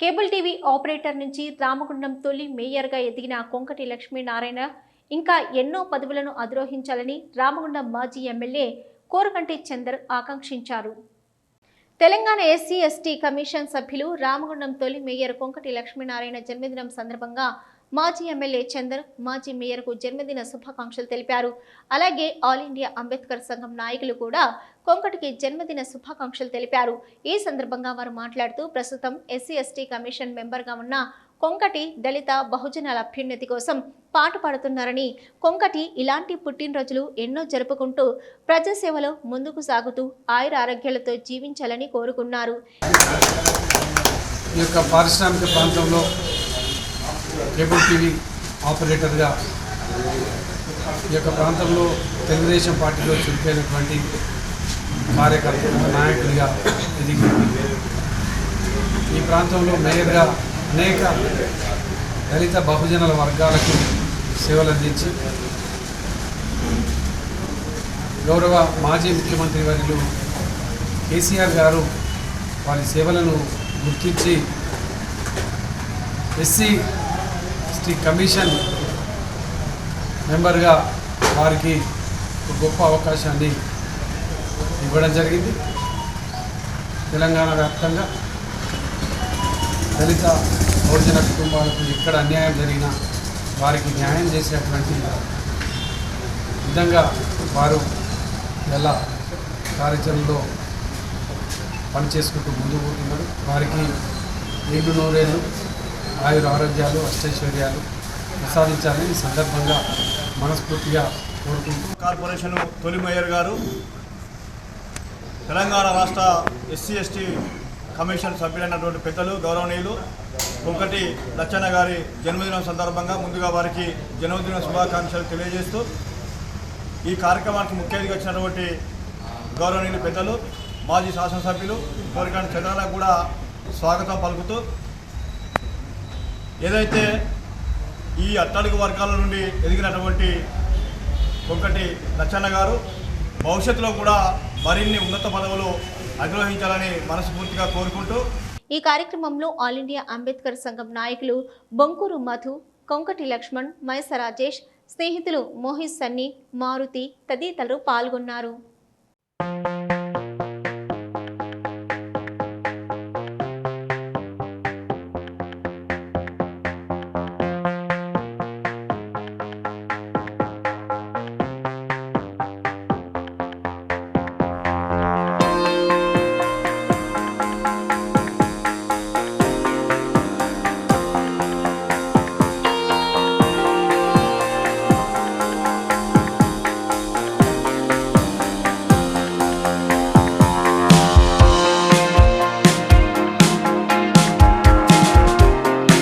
Cable TV operator నుంచి రామగుండం తొలి మేయర్గా ఎదిగిన కొంకటి లక్ష్మీనారాయణ ఇంకా ఎన్నో పదవులను అధిరోహించాలని రామగుండం మాజీ ఎమ్మెల్యే కోరకంటి చందర్ ఆకాంక్షించారు. తెలంగాణ ఎస్సీ ఎస్టీ కమిషన్ సభ్యులు రామగుండం తొలి మేయర్ కొంకటి లక్ష్మీనారాయణ జన్మదినం సందర్భంగా మాజీ ఎమ్మెల్యే చందర్ మాజీ మేయర్కు జన్మదిన శుభాకాంక్షలు తెలిపారు. అలాగే ఆల్ ఇండియా అంబేద్కర్ సంఘం నాయకులు కూడా కొంకటికి జన్మదిన శుభాకాంక్షలు తెలిపారు. ఈ సందర్భంగా వారు మాట్లాడుతూ ప్రస్తుతం ఎస్సీ ఎస్టీ కమిషన్ మెంబర్గా ఉన్న కొంకటి దళిత బహుజనాల అభ్యున్నతి కోసం పాటుపడుతున్నారని కొంకటి ఇలాంటి పుట్టినరోజులు ఎన్నో జరుపుకుంటూ ప్రజాసేవలో ముందుకు సాగుతూ ఆయుర ఆరోగ్యాలతో జీవించాలని కోరుకున్నారు. ఈ యొక్క పారిశ్రామిక ప్రాంతంలో కేబుల్ టీవీ ఆపరేటర్గా ఈ యొక్క ప్రాంతంలో తెలుగుదేశం పార్టీలో చురుకైనటువంటి కార్యకర్త నాయకుడిగా ఎదిగి ఈ ప్రాంతంలో మేయర్గా అనేక దళిత బహుజనుల వర్గాలకు సేవలు అందించి గౌరవ మాజీ ముఖ్యమంత్రి వర్యులు కేసీఆర్ గారు వారి సేవలను గుర్తించి ఎస్సీ ఎస్టీ కమిషన్ మెంబర్గా వారికి ఒక గొప్ప అవకాశాన్ని ఇవ్వడం జరిగింది. తెలంగాణ వ్యాప్తంగా దళిత బహుజన కుటుంబాలకు ఎక్కడ అన్యాయం జరిగినా వారికి న్యాయం చేసేటువంటి విధంగా వారు ఎలా కార్యాచరణలో పనిచేసుకుంటూ ముందుకు పోతున్నారు. వారికి ఏడు నూరేళ్ళు ఆయుర ఆరోగ్యాలు అష్టైశ్వర్యాలు ప్రసాదించాలని ఈ సందర్భంగా మనస్ఫూర్తిగా కోరుకుంటున్నాం కార్పొరేషన్ తొలి మేయర్ గారు తెలంగాణ రాష్ట్ర ఎస్సీ ఎస్టీ కమిషన్ సభ్యులైనటువంటి పెద్దలు గౌరవనీయులు ఒకటి లచ్చన్న గారి జన్మదినం సందర్భంగా ముందుగా వారికి జన్మదిన శుభాకాంక్షలు తెలియజేస్తూ ఈ కార్యక్రమానికి ముఖ్య అతిథిగా వచ్చినటువంటి గౌరవనీయులు పెద్దలు మాజీ శాసనసభ్యులు కోరికాని చంద్రలకు కూడా స్వాగతం పలుకుతూ ఏదైతే ఈ అట్టడుగు వర్గాల నుండి ఎదిగినటువంటి ఒకటి లచ్చన్న గారు భవిష్యత్తులో కూడా మరిన్ని ఉన్నత పదవులు అధిరోహించాలని మనస్ఫూర్తిగా కోరుకుంటూ ఈ కార్యక్రమంలో ఆల్ ఇండియా అంబేద్కర్ సంఘం నాయకులు బొంకూరు మధు కొంకటి లక్ష్మణ్ మైస రాజేష్ స్నేహితులు మోహిత్ సన్ని మారుతి తదితరులు పాల్గొన్నారు.